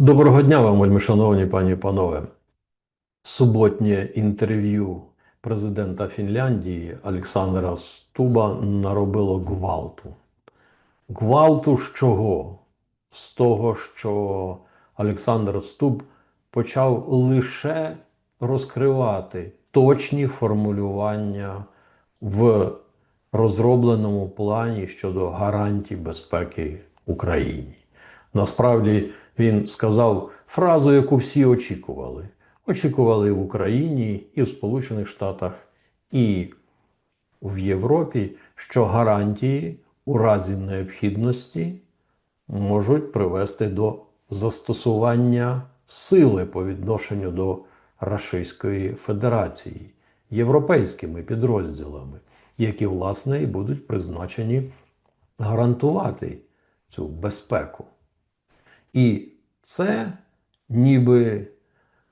Доброго дня вам, вельми шановні пані і панове. Суботнє інтерв'ю президента Фінляндії Олександра Стуба наробило гвалту. Гвалту з чого? З того, що Олександр Стуб почав лише розкривати точні формулювання в розробленому плані щодо гарантій безпеки Україні. Насправді він сказав фразу, яку всі очікували. Очікували в Україні і в Сполучених Штатах, і в Європі, що гарантії у разі необхідності можуть привести до застосування сили по відношенню до Російської Федерації європейськими підрозділами, які, власне, і будуть призначені гарантувати цю безпеку. І це ніби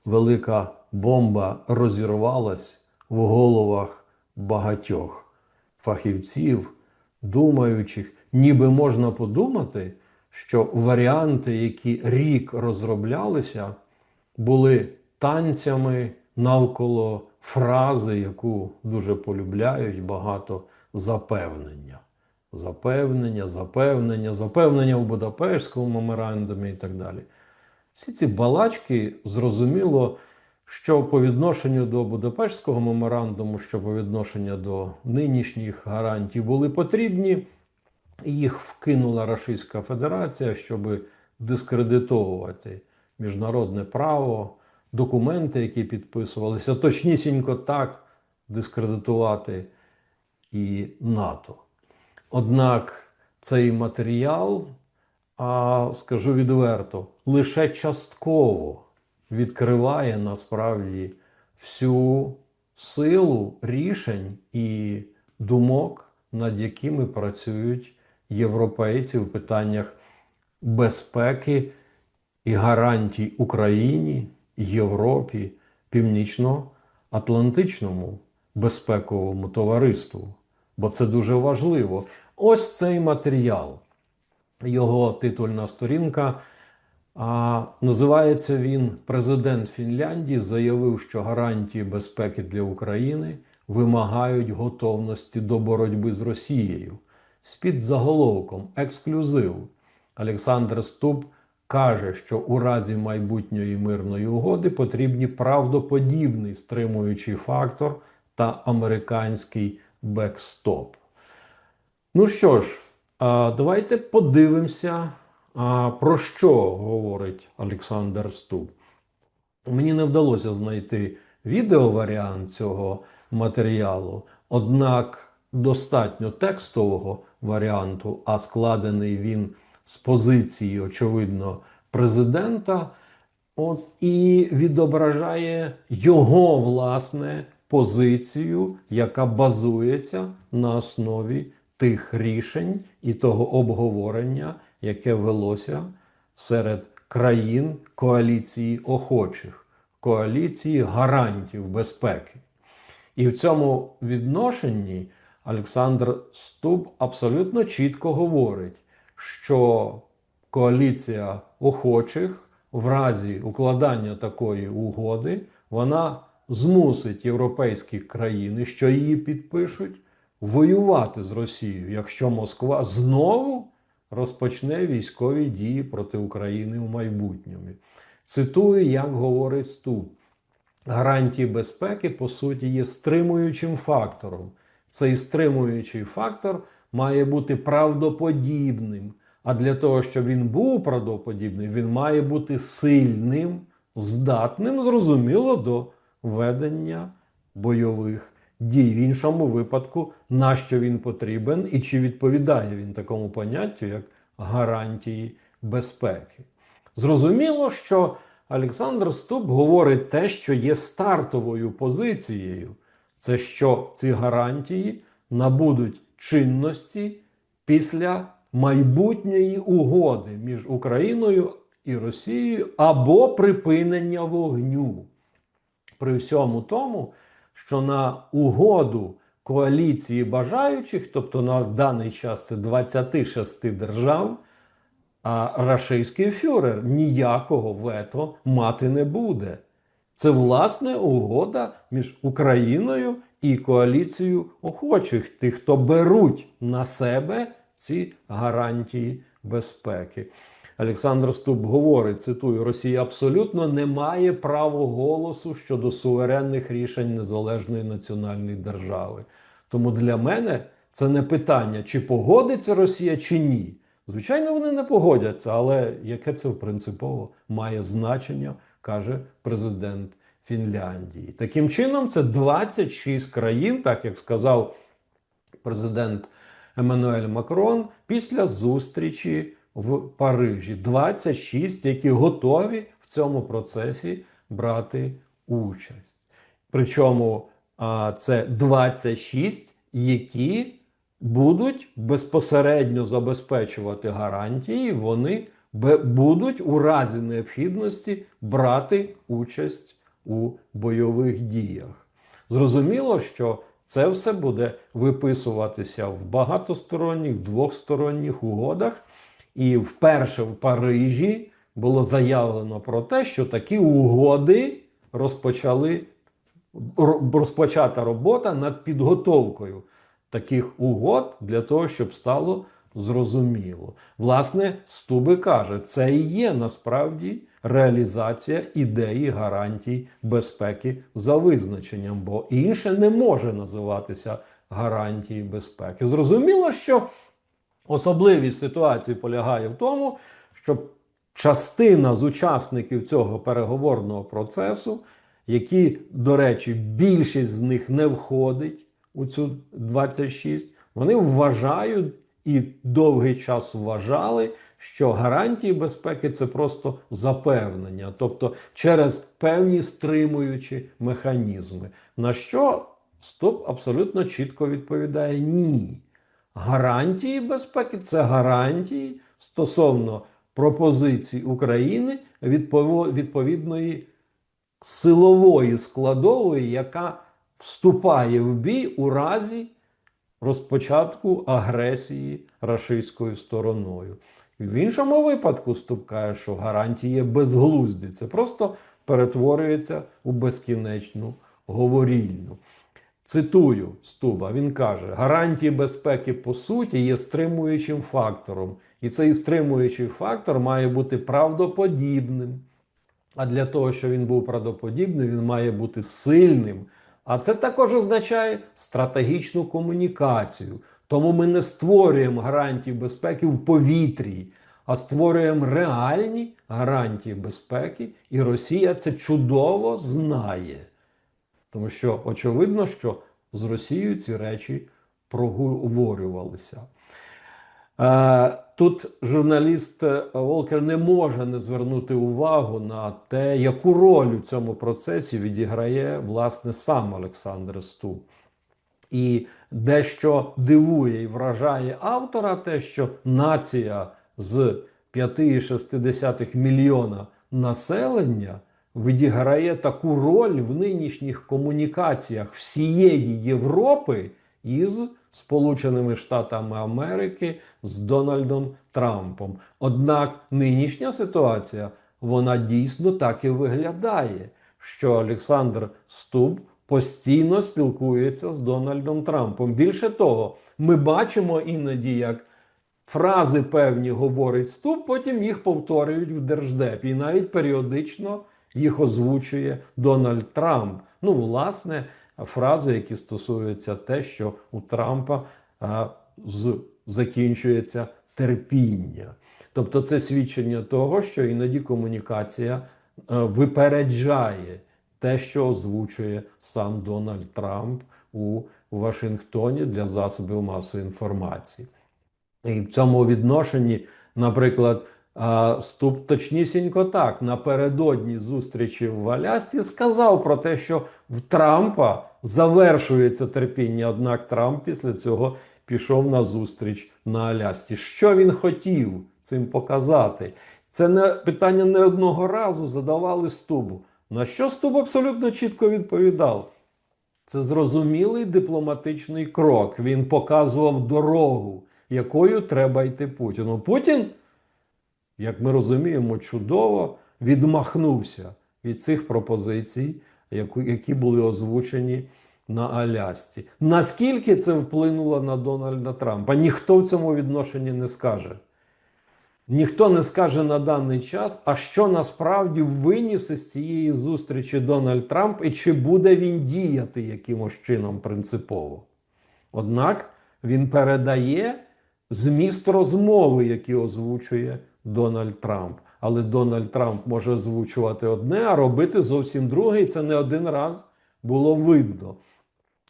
велика бомба розірвалась в головах багатьох фахівців, думаючих, ніби можна подумати, що варіанти, які рік розроблялися, були танцями навколо фрази, яку дуже полюбляють багато запевнення. Запевнення, запевнення, запевнення у Будапештському меморандумі і так далі. Всі ці балачки зрозуміло, що по відношенню до Будапештського меморандуму, що по відношенню до нинішніх гарантій були потрібні, їх вкинула Російська Федерація, щоб дискредитовувати міжнародне право, документи, які підписувалися, точнісінько так дискредитувати і НАТО. Однак цей матеріал, а скажу відверто, лише частково відкриває насправді всю силу рішень і думок, над якими працюють європейці в питаннях безпеки і гарантій Україні, Європі, Північно-Атлантичному безпековому товариству бо це дуже важливо. Ось цей матеріал, його титульна сторінка. А називається він Президент Фінляндії заявив, що гарантії безпеки для України вимагають готовності до боротьби з Росією. З-під заголовком Ексклюзив Олександр Ступ каже, що у разі майбутньої мирної угоди потрібні правдоподібний стримуючий фактор та американський бекстоп. Ну що ж, давайте подивимося, про що говорить Олександр Ступ. Мені не вдалося знайти відеоваріант цього матеріалу, однак достатньо текстового варіанту, а складений він з позиції, очевидно, президента, от, і відображає його власне позицію, яка базується на основі тих рішень і того обговорення, яке велося серед країн коаліції охочих, коаліції гарантів безпеки. І в цьому відношенні Олександр Стуб абсолютно чітко говорить, що коаліція охочих в разі укладання такої угоди вона змусить європейські країни, що її підпишуть, воювати з Росією, якщо Москва знову розпочне військові дії проти України у майбутньому. Цитую, як говорить Ступ. Гарантії безпеки, по суті, є стримуючим фактором. Цей стримуючий фактор має бути правдоподібним. А для того, щоб він був правдоподібним, він має бути сильним, здатним, зрозуміло, до ведення бойових дій. В іншому випадку, на що він потрібен і чи відповідає він такому поняттю, як гарантії безпеки. Зрозуміло, що Олександр Ступ говорить те, що є стартовою позицією. Це що ці гарантії набудуть чинності після майбутньої угоди між Україною і Росією або припинення вогню при всьому тому, що на угоду коаліції бажаючих, тобто на даний час це 26 держав, А рашистський фюрер ніякого вето мати не буде. Це власне угода між Україною і коаліцією охочих, тих, хто беруть на себе ці гарантії безпеки. Олександр Ступ говорить: цитую: Росія абсолютно не має права голосу щодо суверенних рішень незалежної національної держави. Тому для мене це не питання, чи погодиться Росія чи ні. Звичайно, вони не погодяться, але яке це принципово має значення, каже президент Фінляндії. Таким чином, це 26 країн, так як сказав президент Еммануель Макрон, після зустрічі в Парижі. 26, які готові в цьому процесі брати участь. Причому це 26, які будуть безпосередньо забезпечувати гарантії, вони будуть у разі необхідності брати участь у бойових діях. Зрозуміло, що це все буде виписуватися в багатосторонніх, двохсторонніх угодах. І вперше в Парижі було заявлено про те, що такі угоди розпочали розпочата робота над підготовкою таких угод для того, щоб стало зрозуміло. Власне, Стуби каже, це і є насправді реалізація ідеї гарантій безпеки за визначенням, бо інше не може називатися гарантії безпеки. Зрозуміло, що особливість ситуації полягає в тому, що частина з учасників цього переговорного процесу, які, до речі, більшість з них не входить у цю 26, вони вважають і довгий час вважали, що гарантії безпеки це просто запевнення, тобто через певні стримуючі механізми. На що Стоп абсолютно чітко відповідає ні. Гарантії безпеки це гарантії стосовно пропозицій України відповідної силової складової, яка вступає в бій у разі розпочатку агресії рашистською стороною. В іншому випадку Ступ що гарантії безглузді. Це просто перетворюється у безкінечну говорільну. Цитую Стуба, він каже: гарантії безпеки по суті є стримуючим фактором, і цей стримуючий фактор має бути правдоподібним. А для того, щоб він був правдоподібним, він має бути сильним. А це також означає стратегічну комунікацію. Тому ми не створюємо гарантії безпеки в повітрі, а створюємо реальні гарантії безпеки, і Росія це чудово знає. Тому що очевидно, що з Росією ці речі проговорювалися. Е, Тут журналіст е, Волкер не може не звернути увагу на те, яку роль у цьому процесі відіграє власне сам Олександр Ступ. І дещо дивує і вражає автора, те, що нація з 5,6 мільйона населення відіграє таку роль в нинішніх комунікаціях всієї Європи із Сполученими Штатами Америки з Дональдом Трампом. Однак нинішня ситуація вона дійсно так і виглядає, що Олександр Ступ постійно спілкується з Дональдом Трампом. Більше того, ми бачимо іноді, як фрази певні говорить Ступ, потім їх повторюють в Держдепі. І навіть періодично їх озвучує Дональд Трамп. Ну, власне, фрази, які стосуються те, що у Трампа а, з, закінчується терпіння. Тобто, це свідчення того, що іноді комунікація е, випереджає те, що озвучує сам Дональд Трамп у Вашингтоні для засобів масової інформації. І в цьому відношенні, наприклад, а, Ступ точнісінько так напередодні зустрічі в Алясці сказав про те, що в Трампа завершується терпіння. Однак Трамп після цього пішов на зустріч на Алясці. Що він хотів цим показати? Це не питання не одного разу задавали Стубу. На що Стуб абсолютно чітко відповідав? Це зрозумілий дипломатичний крок. Він показував дорогу, якою треба йти Путіну. Путін як ми розуміємо, чудово відмахнувся від цих пропозицій, які були озвучені на Алясці. Наскільки це вплинуло на Дональда Трампа? Ніхто в цьому відношенні не скаже. Ніхто не скаже на даний час, а що насправді виніс із цієї зустрічі Дональд Трамп і чи буде він діяти якимось чином принципово. Однак він передає зміст розмови, які озвучує Дональд Трамп. Але Дональд Трамп може озвучувати одне, а робити зовсім друге, і це не один раз було видно.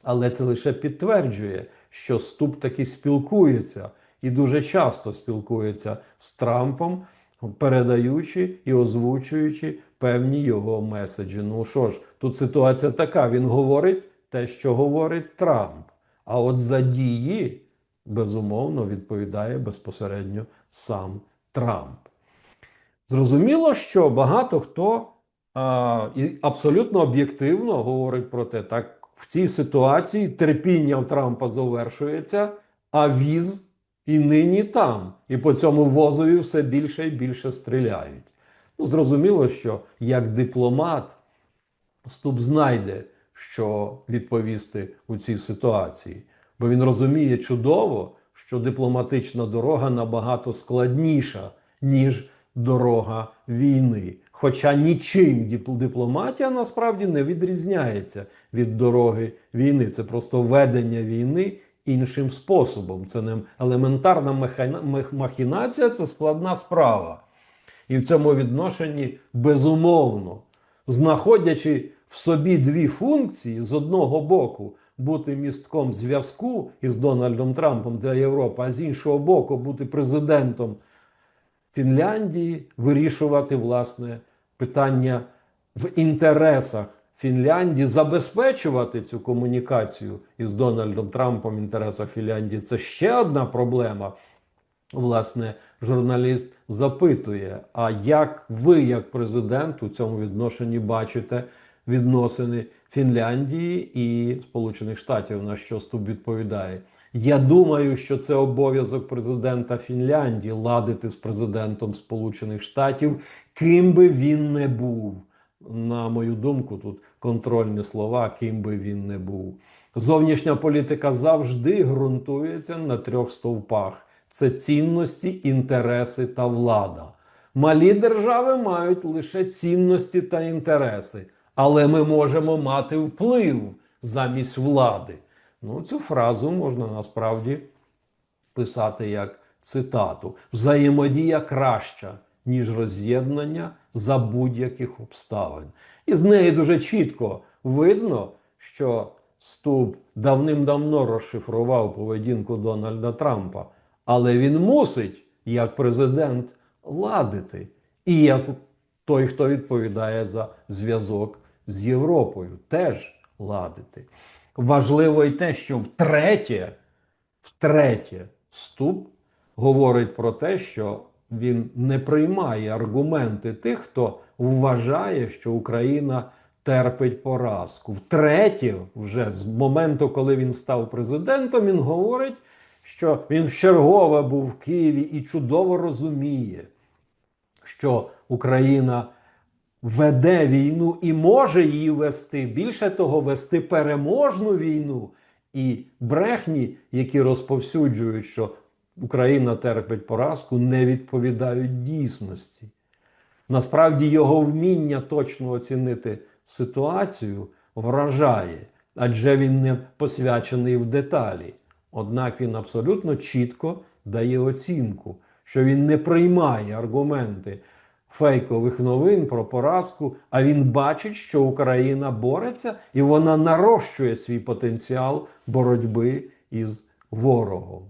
Але це лише підтверджує, що Ступ таки спілкується і дуже часто спілкується з Трампом, передаючи і озвучуючи певні його меседжі. Ну що ж, тут ситуація така: він говорить те, що говорить Трамп. А от за дії, безумовно, відповідає безпосередньо сам Трамп. Зрозуміло, що багато хто а, і абсолютно об'єктивно говорить про те, так в цій ситуації терпіння Трампа завершується, а віз і нині там. І по цьому возові все більше і більше стріляють. Ну, зрозуміло, що як дипломат Ступ знайде, що відповісти у цій ситуації, бо він розуміє чудово, що дипломатична дорога набагато складніша, ніж дорога війни. Хоча нічим дипломатія насправді не відрізняється від дороги війни. Це просто ведення війни іншим способом. Це не елементарна махінація, це складна справа. І в цьому відношенні безумовно, знаходячи в собі дві функції з одного боку бути містком зв'язку із Дональдом Трампом для Європи, а з іншого боку, бути президентом Фінляндії, вирішувати власне питання в інтересах Фінляндії, забезпечувати цю комунікацію із Дональдом Трампом в інтересах Фінляндії. Це ще одна проблема. Власне, журналіст запитує: а як ви, як президент, у цьому відношенні бачите відносини Фінляндії і Сполучених Штатів? На що Ступ відповідає? Я думаю, що це обов'язок президента Фінляндії ладити з президентом Сполучених Штатів, ким би він не був. На мою думку, тут контрольні слова, ким би він не був. Зовнішня політика завжди ґрунтується на трьох стовпах: це цінності, інтереси та влада. Малі держави мають лише цінності та інтереси, але ми можемо мати вплив замість влади. Ну, цю фразу можна насправді писати як цитату: взаємодія краща, ніж роз'єднання за будь-яких обставин. І з неї дуже чітко видно, що Ступ давним-давно розшифрував поведінку Дональда Трампа, але він мусить, як президент, ладити. І як той, хто відповідає за зв'язок з Європою, теж ладити. Важливо й те, що втретє, втретє, Ступ говорить про те, що він не приймає аргументи тих, хто вважає, що Україна терпить поразку. Втретє, вже з моменту, коли він став президентом, він говорить, що він вчергове був в Києві і чудово розуміє, що Україна веде війну і може її вести. Більше того, вести переможну війну і брехні, які розповсюджують, що Україна терпить поразку, не відповідають дійсності. Насправді його вміння точно оцінити ситуацію вражає, адже він не посвячений в деталі. Однак він абсолютно чітко дає оцінку, що він не приймає аргументи фейкових новин про поразку, а він бачить, що Україна бореться і вона нарощує свій потенціал боротьби із ворогом.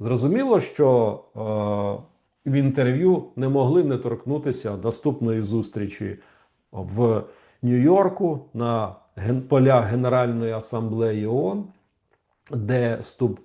Зрозуміло, що е, в інтерв'ю не могли не торкнутися наступної зустрічі в Нью-Йорку на полях Генеральної асамблеї ООН, де Ступ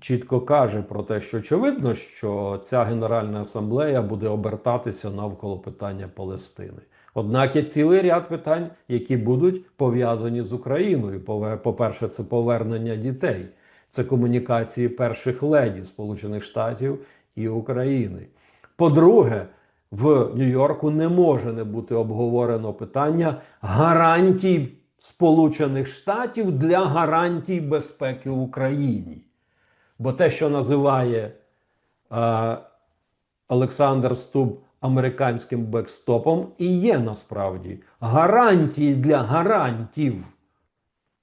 чітко каже про те, що очевидно, що ця Генеральна асамблея буде обертатися навколо питання Палестини. Однак є цілий ряд питань, які будуть пов'язані з Україною. По-перше, це повернення дітей, це комунікації перших леді Сполучених Штатів і України. По-друге, в Нью-Йорку не може не бути обговорено питання гарантій Сполучених Штатів для гарантій безпеки в Україні. Бо те, що називає е, Олександр Стуб американським бекстопом, і є насправді гарантії для гарантів.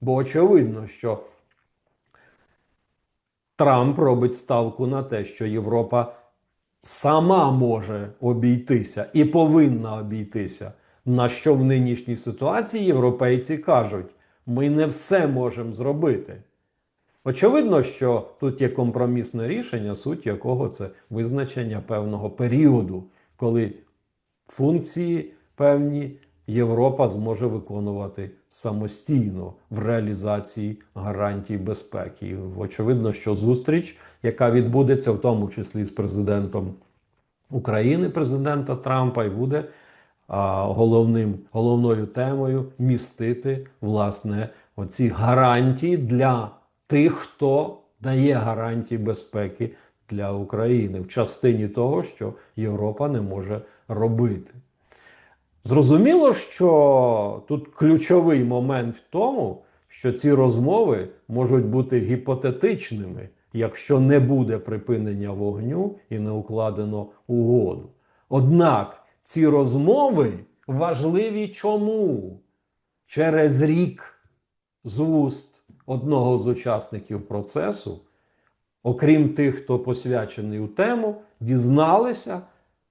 Бо очевидно, що Трамп робить ставку на те, що Європа сама може обійтися і повинна обійтися. На що в нинішній ситуації європейці кажуть: ми не все можемо зробити. Очевидно, що тут є компромісне рішення, суть якого це визначення певного періоду, коли функції певні Європа зможе виконувати самостійно в реалізації гарантій безпеки. Очевидно, що зустріч, яка відбудеться в тому числі з президентом України, президента Трампа, і буде головним, головною темою містити власне оці гарантії для тих, хто дає гарантії безпеки для України в частині того, що Європа не може робити. Зрозуміло, що тут ключовий момент в тому, що ці розмови можуть бути гіпотетичними, якщо не буде припинення вогню і не укладено угоду. Однак ці розмови важливі чому? Через рік з уст одного з учасників процесу, окрім тих, хто посвячений у тему, дізналися,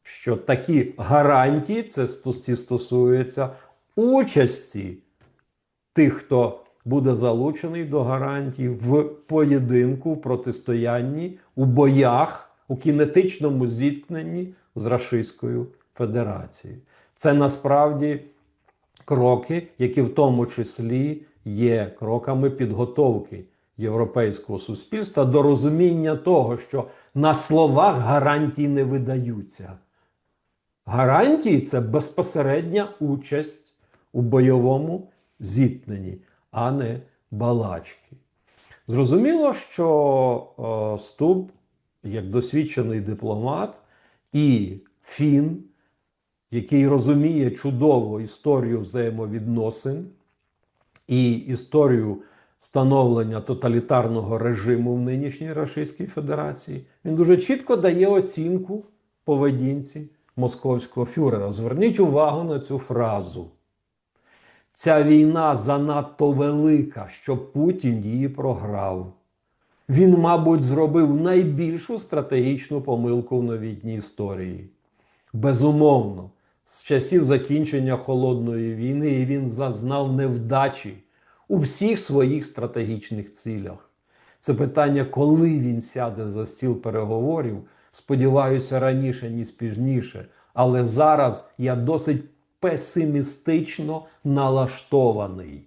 що такі гарантії це сто- стосується участі тих, хто буде залучений до гарантій в поєдинку, в протистоянні, у боях, у кінетичному зіткненні з Рашистською Федерацією. Це насправді кроки, які в тому числі є кроками підготовки європейського суспільства до розуміння того, що на словах гарантії не видаються. Гарантії це безпосередня участь у бойовому зіткненні, а не балачки. Зрозуміло, що е, Стуб, як досвідчений дипломат, і Фін, який розуміє чудово історію взаємовідносин і історію становлення тоталітарного режиму в нинішній Російській Федерації, він дуже чітко дає оцінку поведінці московського фюрера. Зверніть увагу на цю фразу. Ця війна занадто велика, щоб Путін її програв. Він, мабуть, зробив найбільшу стратегічну помилку в новітній історії. Безумовно, з часів закінчення холодної війни він зазнав невдачі у всіх своїх стратегічних цілях. Це питання, коли він сяде за стіл переговорів, сподіваюся, раніше, ніж пізніше. Але зараз я досить песимістично налаштований.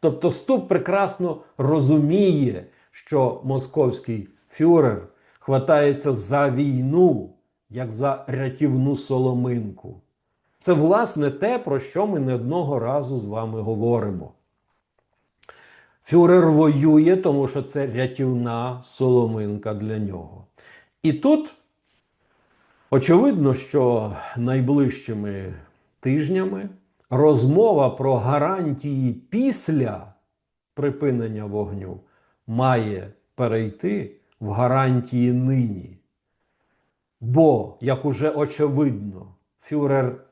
Тобто Ступ прекрасно розуміє, що московський фюрер хватається за війну, як за рятівну соломинку. Це власне те, про що ми не одного разу з вами говоримо. Фюрер воює, тому що це рятівна соломинка для нього. І тут очевидно, що найближчими тижнями розмова про гарантії після припинення вогню має перейти в гарантії нині. Бо, як уже очевидно, фюрер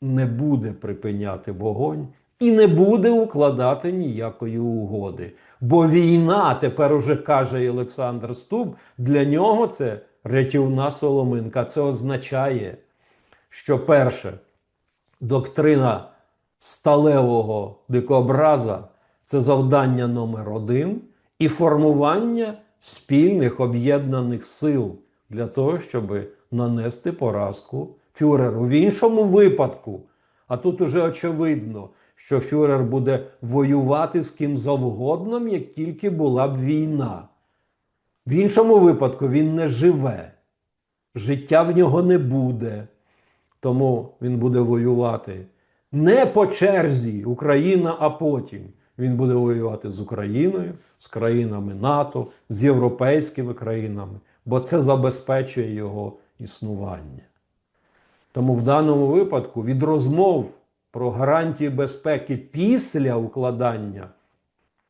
не буде припиняти вогонь і не буде укладати ніякої угоди. Бо війна, тепер уже каже Олександр Стуб, для нього це рятівна соломинка. Це означає, що перше, доктрина сталевого дикобраза це завдання номер один і формування спільних об'єднаних сил для того, щоб нанести поразку фюреру. В іншому випадку, а тут уже очевидно, що фюрер буде воювати з ким завгодно, як тільки була б війна. В іншому випадку він не живе, життя в нього не буде. Тому він буде воювати не по черзі Україна, а потім. Він буде воювати з Україною, з країнами НАТО, з європейськими країнами, бо це забезпечує його існування. Тому в даному випадку від розмов про гарантії безпеки після укладання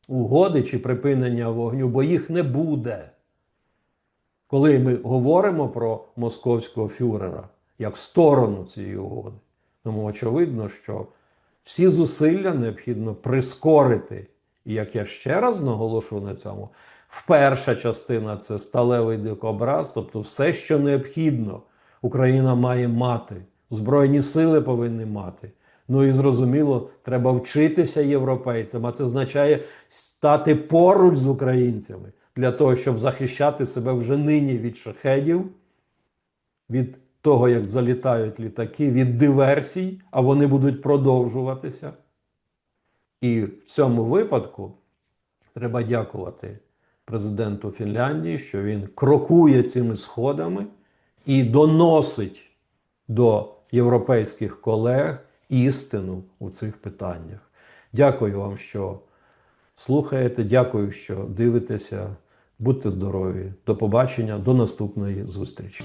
угоди чи припинення вогню, бо їх не буде. Коли ми говоримо про московського фюрера як сторону цієї угоди, тому очевидно, що всі зусилля необхідно прискорити. І як я ще раз наголошу на цьому, перша частина це сталевий дикобраз, тобто все, що необхідно, Україна має мати, Збройні сили повинні мати. Ну і зрозуміло, треба вчитися європейцям, а це означає стати поруч з українцями для того, щоб захищати себе вже нині від шахедів, від того, як залітають літаки, від диверсій, а вони будуть продовжуватися. І в цьому випадку треба дякувати президенту Фінляндії, що він крокує цими сходами і доносить до європейських колег істину у цих питаннях. Дякую вам, що слухаєте. Дякую, що дивитеся. Будьте здорові. До побачення, до наступної зустрічі.